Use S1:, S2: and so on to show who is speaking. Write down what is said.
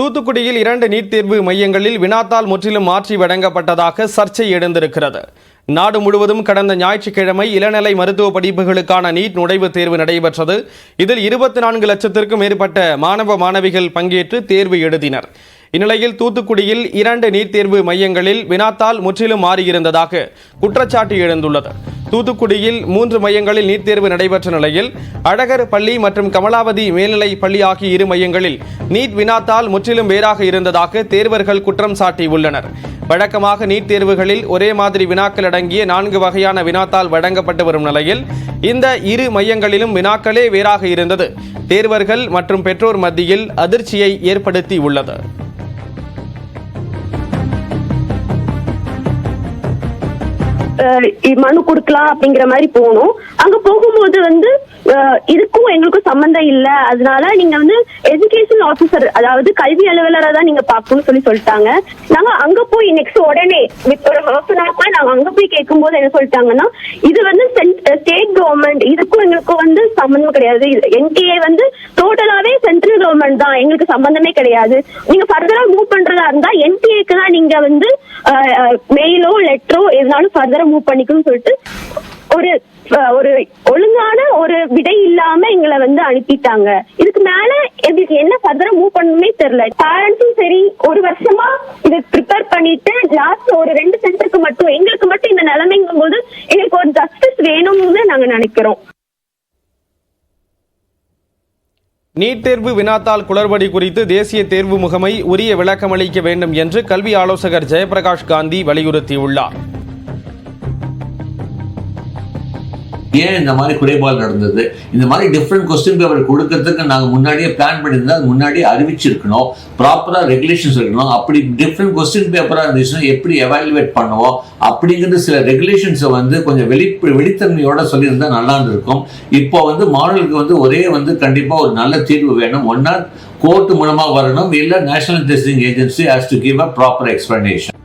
S1: தூத்துக்குடியில் இரண்டு நீட் தேர்வு மையங்களில் வினாத்தால் முற்றிலும் மாற்றி வழங்கப்பட்டதாக சர்ச்சை எழுந்திருக்கிறது. நாடு முழுவதும் கடந்த ஞாயிற்றுக்கிழமை இளநிலை மருத்துவ படிப்புகளுக்கான நீட் நுழைவுத் தேர்வு நடைபெற்றது. இதில் இருபத்தி நான்கு லட்சத்திற்கும் மேற்பட்ட மாணவ மாணவிகள் பங்கேற்று தேர்வு எழுதினர். இந்நிலையில் தூத்துக்குடியில் இரண்டு நீட் தேர்வு மையங்களில் வினாத்தால் முற்றிலும் மாறியிருந்ததாக குற்றச்சாட்டு எழுந்துள்ளது. தூத்துக்குடியில் மூன்று மையங்களில் நீட் தேர்வு நடைபெற்ற நிலையில் அழகர் பள்ளி மற்றும் கமலாவதி மேல்நிலை பள்ளி ஆகிய இரு மையங்களில் நீட் வினாத்தால் முற்றிலும் வேறாக இருந்ததாக தேர்வர்கள் குற்றம் சாட்டியுள்ளனர். வழக்கமாக நீட் தேர்வுகளில் ஒரே மாதிரி வினாக்கள் அடங்கிய நான்கு வகையான வினாத்தால் வழங்கப்பட்டு வரும் நிலையில் இந்த இரு மையங்களிலும் வினாக்களே வேறாக இருந்தது. தேர்வர்கள் மற்றும் பெற்றோர் மத்தியில் அதிர்ச்சியை ஏற்படுத்தி உள்ளது
S2: மனு கொடுக்கலாம் அப்படிங்கிற மாதிரி போனோம் அங்க போகும்போது வந்து இதுக்கும் எங்களுக்கும் சம்மந்தம் இல்ல. அதனால நீங்க வந்து எஜுகேஷன் ஆபீசர் அதாவது கல்வி அலுவலரை தான் நீங்க பாக்கணும்னு சொல்லி சொல்லிட்டாங்க. நாங்க அங்க போய் நெக்ஸ்ட் உடனே ஒரு ஹாஃப் அன் ஹவர் நாங்க அங்க போய் கேட்கும் போது என்ன சொல்லிட்டாங்கன்னா இது வந்து ஸ்டேட் கவர்மெண்ட் இதுக்கும் எங்களுக்கும் வந்து சம்மந்தம் கிடையாது. என்டிஏ வந்து டோட்டலாவே சென்ட்ரல் கவர்மெண்ட் தான் எங்களுக்கு சம்பந்தமே கிடையாது. நீங்க ஃபர்தரா மூவ் பண்றதா இருந்தா என்டிஏக்கு தான் நீங்க வந்து மெயிலோ லெட்டரோ எதுனாலும் ஃபர்தரா மூவ் பண்ணிக்கணும்னு சொல்லிட்டு ஒரு ஒரு ஒழுங்கான ஒரு விடை இல்லாம எங்களை வந்து அனுப்பிட்டாங்க. இதுக்கு மேல எங்களுக்கு என்ன ஃபர்தரா மூவ் பண்ணணுமே தெரியல. பேரண்ட்ஸும் சரி ஒரு வருஷமா இதை ப்ரிப்பேர் பண்ணிட்டு லாஸ்ட் ஒரு ரெண்டு சென்டருக்கு மட்டும் எங்களுக்கு மட்டும் இந்த நிலைமைங்கும் போது எங்களுக்கு ஒரு ஜஸ்டிஸ் வேணும்னு நாங்க நினைக்கிறோம்.
S1: நீட் தேர்வு வினாத்தாள் குளறுபடி குறித்து தேசிய தேர்வு முகமை உரிய விளக்கமளிக்க வேண்டும் என்று கல்வி ஆலோசகர் ஜெயபிரகாஷ் காந்தி வலியுறுத்தியுள்ளார்.
S3: ஏன் இந்த மாதிரி குறைபாடு நடந்தது? இந்த மாதிரி டிஃப்ரெண்ட் கொஸ்டின் பேப்பர் கொடுக்கறதுக்கு நாங்கள் முன்னாடியே பிளான் பண்ணியிருந்தா அது முன்னாடியே அறிவிச்சிருக்கணும். ப்ராப்பராக ரெகுலேஷன்ஸ் இருக்கணும். அப்படி டிஃப்ரெண்ட் கொஸ்டின் பேப்பராக இருந்துச்சுன்னா எப்படி எவாலுவேட் பண்ணுவோம்? அப்படிங்கிறது சில ரெகுலேஷன்ஸை வந்து கொஞ்சம் வெளி வெளித்தன்மையோட சொல்லியிருந்தா நல்லா இருந்திருக்கும் இப்போ வந்து மாணவர்களுக்கு வந்து ஒரே வந்து கண்டிப்பாக ஒரு நல்ல தீர்வு வேணும். ஒன்னா கோர்ட் மூலமாக வரணும். இல்லை national testing agency has to give a proper explanation